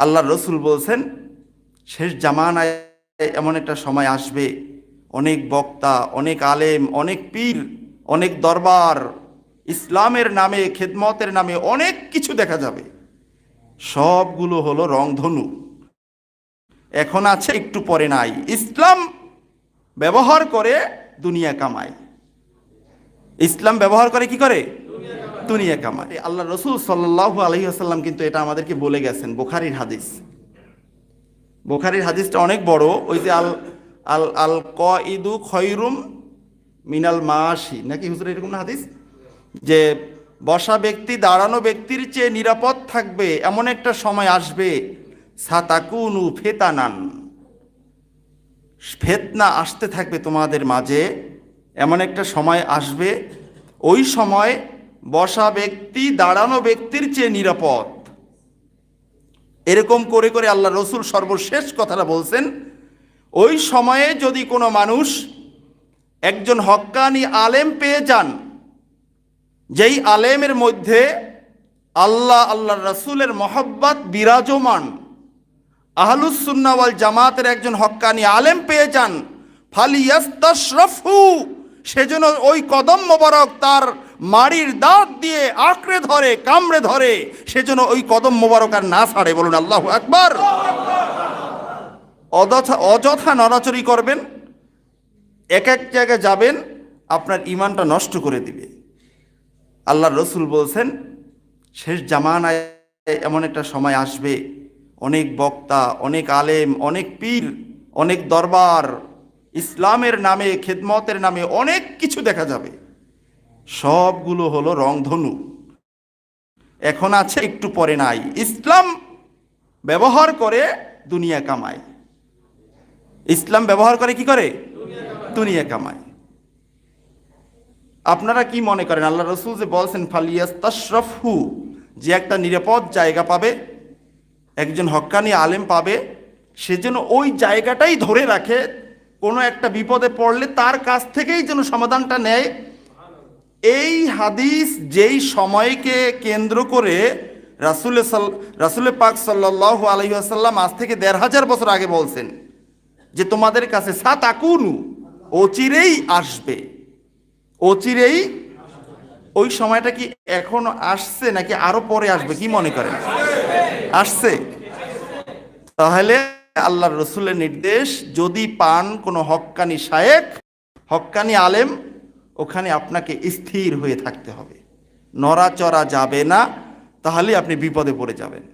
আল্লাহ রসুল বলছেন, শেষ জামানায় এমন একটা সময় আসবে। অনেক বক্তা, অনেক আলেম, অনেক পীর, অনেক দরবার, ইসলামের নামে, খেদমতের নামে অনেক কিছু দেখা যাবে। সবগুলো হলো রংধনু। এখন আছে, একটু পরে নাই। ইসলাম ব্যবহার করে দুনিয়া কামায়। ইসলাম ব্যবহার করে কি করে? দুনিয়া কামায়। আল্লাহ রসুল সাল্লাহ আলহি আসাল্লাম কিন্তু এটা আমাদেরকে বলে গেছেন, বোখারির হাদিস। বোখারির হাদিসটা অনেক বড়, ওই যে আল আল আল ক ইদু খয়রুম মিনাল মাসি নাকি হুজুর এরকম না হাদিস? যে বসা ব্যক্তি, দাঁড়ানো ব্যক্তির চেয়ে নিরাপদ থাকবে, এমন একটা সময় আসবে, সাতাকুনু ফেতানান। ফেতনা আসতে থাকবে তোমাদের মাঝে, এমন একটা সময় আসবে, ওই সময় বসা ব্যক্তি, দাঁড়ানো ব্যক্তির চেয়ে নিরাপদ। এরকম করে করে আল্লাহ রসুল সর্বশেষ কথাটা বলছেন, ওই সময়ে যদি কোনো মানুষ একজন হক্কানি আলেম পেয়ে যান, যেই আলেমের মধ্যে আল্লাহ আল্লাহ রসুলের মহব্বত বিরাজমান আহলুসুন্নাওয়াল জামাতের একজন হক্কানি আলেম পেয়ে যান, ফালিয়াস্তাশরফু, সেজন্য ওই কদম মোবারক তার মাড়ির দাঁত দিয়ে আঁকড়ে ধরে, কামড়ে ধরে, সেজন্য ওই কদম মোবারক আর না ছাড়ে বলুন আল্লাহ একবার অযথা অযথা নড়াচড়ি করবেন, এক এক জায়গায় যাবেন, আপনার ইমানটা নষ্ট করে দিবে। আল্লাহ রসুল বলছেন, শেষ জামানায় এমন একটা সময় আসবে, অনেক বক্তা, অনেক আলেম, অনেক পীর, অনেক দরবার, ইসলামের নামে, খেদমতের নামে অনেক কিছু দেখা যাবে। সবগুলো হলো রংধনু। এখন আছে একটু পরে নাই। ইসলাম ব্যবহার করে দুনিয়া কামায়। ইসলাম ব্যবহার করে কি করে? দুনিয়া কামায়। আপনারা কি মনে করেন? আল্লাহ রসুল যে বলছেন ফালিয়াস তাশরফহু যে একটা নিরাপদ জায়গা পাবে, একজন হক্কানি আলেম পাবে সেজন্য ওই জায়গাটাই ধরে রাখে, কোনো একটা বিপদে পড়লে তার কাছ থেকেই যেন সমাধানটা নেয় এই হাদিস যেই সময়কে কেন্দ্র করে রাসুল সাল, রাসুল পাক সাল্লাহ আলহিহাসাল্লাম আজ থেকে দেড় হাজার বছর আগে বলছেন যে তোমাদের কাছে সাত আকুনু, অচিরেই আসবে। অচিরেই ওই সময়টা কি এখন আসছে নাকি আরও পরে আসবে, কি মনে করেন? আসছে। তাহলে আল্লাহ রসুলের নির্দেশ, যদি পান কোনো হক্কানি শায়েক হক্কানি আলেম ওখানে আপনাকে স্থির হয়ে থাকতে হবে। নড়াচড়া যাবে না তাহলে আপনি বিপদে পড়ে যাবেন।